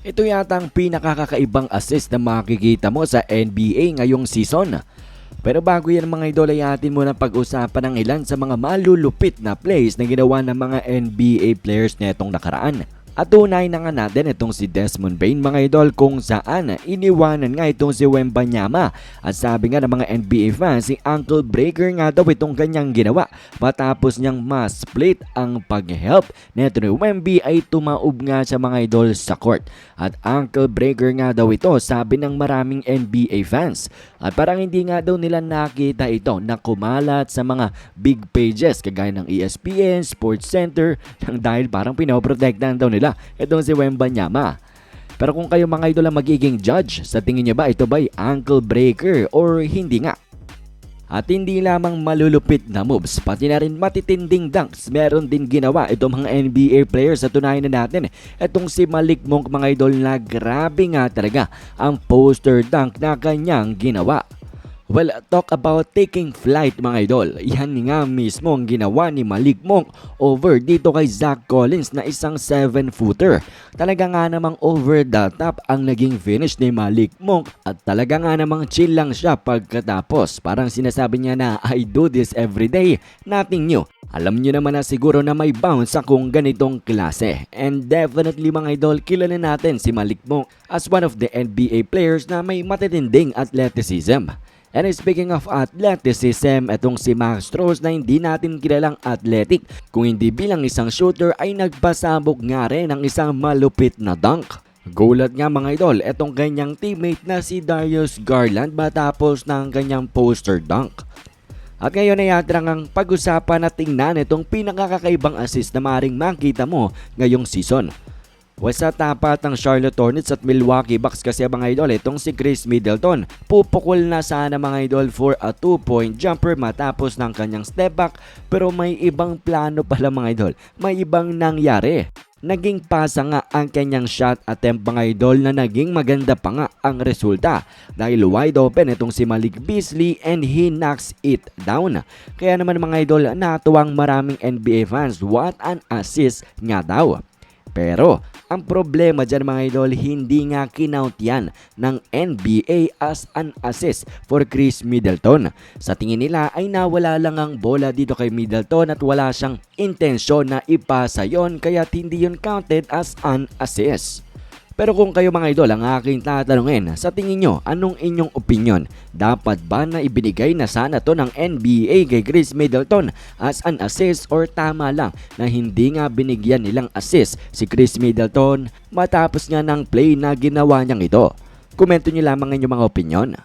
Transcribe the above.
Ito yata ang pinakakakaibang assist na makikita mo sa NBA ngayong season. Pero bago yan mga idol ay atin muna pag-usapan ng ilan sa mga malulupit na plays na ginawa ng mga NBA players netong nakaraan. At tunay na nga natin itong si Desmond Bain mga idol kung saan iniwanan nga itong si Wembanyama. At sabi nga ng mga NBA fans, si Uncle Breaker nga daw itong kanyang ginawa matapos niyang ma-split ang pag-help neto ni Wemby ay tumaob nga sa mga idol sa court. At Uncle Breaker nga daw ito sabi ng maraming NBA fans. At parang hindi nga daw nila nakita ito na kumalat sa mga big pages kagaya ng ESPN, Sports Center dahil parang pinoprotektahan daw nila itong si Wembanyama. Pero kung kayo mga idol ang magiging judge, sa tingin niyo ba ito ba'y ankle breaker or hindi nga? At hindi lamang malulupit na moves, pati na rin matitinding dunks. Meron din ginawa itong mga NBA players sa tunayan na natin. Itong si Malik Monk mga idol na grabe nga talaga ang poster dunk na kanyang ginawa. Well, talk about taking flight mga idol. Yan nga mismo ang ginawa ni Malik Monk over dito kay Zach Collins na isang 7-footer. Talaga nga namang over the top ang naging finish ni Malik Monk at talaga nga namang chill lang siya pagkatapos. Parang sinasabi niya na I do this every day, nothing new. Alam niyo naman na siguro na may bounce akong ganitong klase. And definitely mga idol, kilala natin si Malik Monk as one of the NBA players na may matitinding athleticism. And speaking of athleticism, itong si Max Strauss na hindi natin kilalang athletic, kung hindi bilang isang shooter ay nagpasabog nga rin ng isang malupit na dunk. Gulat nga mga idol, itong kanyang teammate na si Darius Garland matapos ng kanyang poster dunk. At ngayon ay atrang ang pag-usapan at tingnan itong pinakakakaibang assist na maaaring makita mo ngayong season. Wasa tapat ang Charlotte Hornets at Milwaukee Bucks kasi mga idol itong si Chris Middleton. Pupukol na sana mga idol for a 2-point jumper matapos ng kanyang step back pero may ibang plano pala mga idol. May ibang nangyari. Naging pasa nga ang kanyang shot attempt mga idol na naging maganda pa nga ang resulta dahil wide open itong si Malik Beasley and he knocks it down. Kaya naman mga idol natuwang maraming NBA fans what an assist nga daw. Pero, ang problema dyan mga idol, hindi nga kinount yan ng NBA as an assist for Chris Middleton. Sa tingin nila ay nawala lang ang bola dito kay Middleton at wala siyang intensyon na ipasa yon kaya hindi yon counted as an assist. Pero kung kayo mga idol ang aking tatanungin, sa tingin nyo, anong inyong opinion? Dapat ba na ibinigay na sana to ng NBA kay Chris Middleton as an assist or tama lang na hindi nga binigyan nilang assist si Chris Middleton matapos nga ng play na ginawa niyang ito? Komento nyo lamang ang inyong mga opinion.